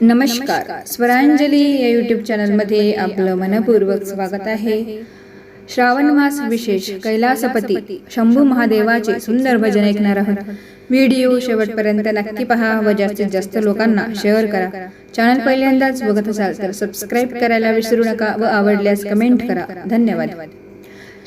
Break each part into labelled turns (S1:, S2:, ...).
S1: नमस्कार. स्वरांजली या यूट्यूब चॅनलमध्ये आपलं मनपूर्वक स्वागत आहे. श्रावण मास विशेष कैलासपती शंभू महादेवाचे सुंदर भजन ऐकणार आहोत. व्हिडिओ शेवटपर्यंत नक्की पहा व जास्तीत जास्त लोकांना शेअर करा. चॅनल पहिल्यांदाच बघत असाल तर सबस्क्राईब करायला विसरू नका व आवडल्यास कमेंट करा. धन्यवाद.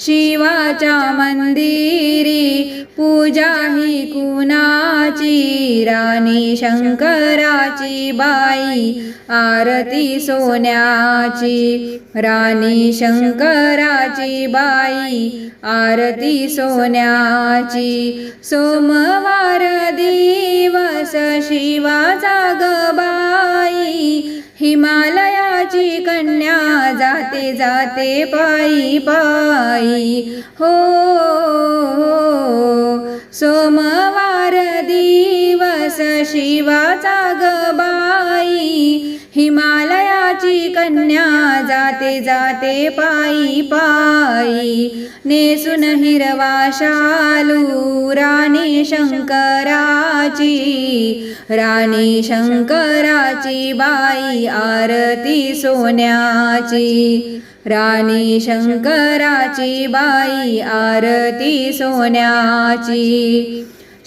S1: शिवाच्या मंदिरी पूजा ही कुणाची? राणी शंकराची बाई आरती सोन्याची. राणी शंकराची बाई आरती सोन्याची. सोमवार दिवस शिवाचा गबाई हिमा कन्या जाते जाते पायी पायी. हो हो, हो. सोमवार शिवाचा गबाई हिमालयाची कन्या जाते जाते पायी पायी. नेसून हिरवा शालू राणी शंकराची. राणी शंकराची बाई आरती सोन्याची. राणी शंकराची बाई आरती सोन्याची.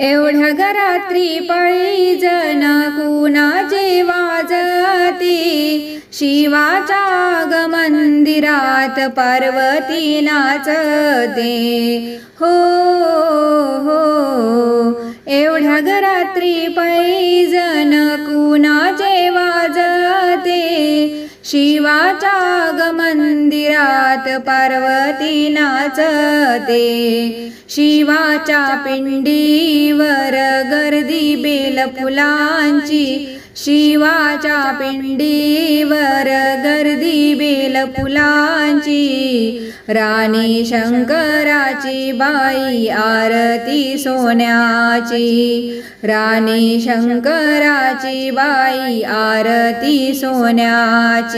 S1: एवढ्या घरात्री पैजन कुणाचे वाजती? शिवाच्या ग मंदिरात पार्वती नाचते. हो हो एवढ्या घरात्री पैजन कुणाचे वाजते? शिवाच्या ग मंदिरात पार्वती नाचते शिवाच्या पिंडीवर गर्दी बेल फुलांची शिवाच्या पिंडीवर गर्दी बेल फुलांची राणी शंकराची बाई आरती सोन्याची. राणी शंकराची बाई आरती सोन्याची.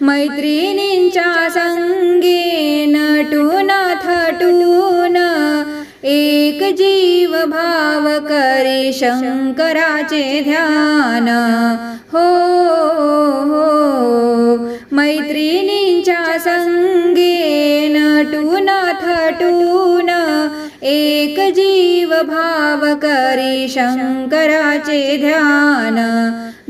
S1: मैत्रिणींच्या संगे नटून थटून एक जीव भाव करी शंकराचे ध्यान. हो हो मैत्रिणींच्या संगे नटून थटून एक जीव भाव करी शंकराचे ध्यान.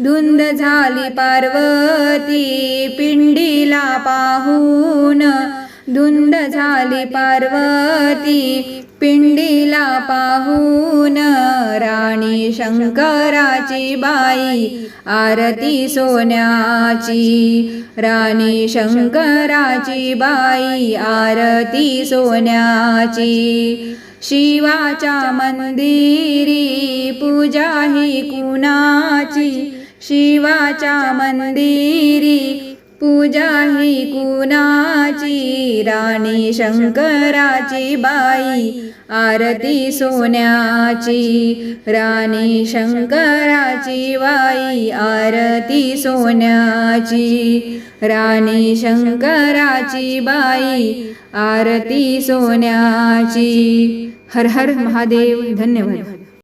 S1: धुंद झाली पार्वती पिंडीला पाहून. धुंद झाली पार्वती पिंडीला पाहून. राणी शंकराची बाई आरती सोन्याची. राणी शंकराची बाई आरती सोन्याची. शिवाच्या मंदिरी पूजा ही कुणाची? शिवाच्या मंदिरी पूजा ही कुणाची? राणी शंकराची बाई आरती सोन्याची. राणी शंकराची बाई आरती सोन्याची. राणी शंकराची बाई आरती सोन्याची. हर हर महादेव धन्यवाद.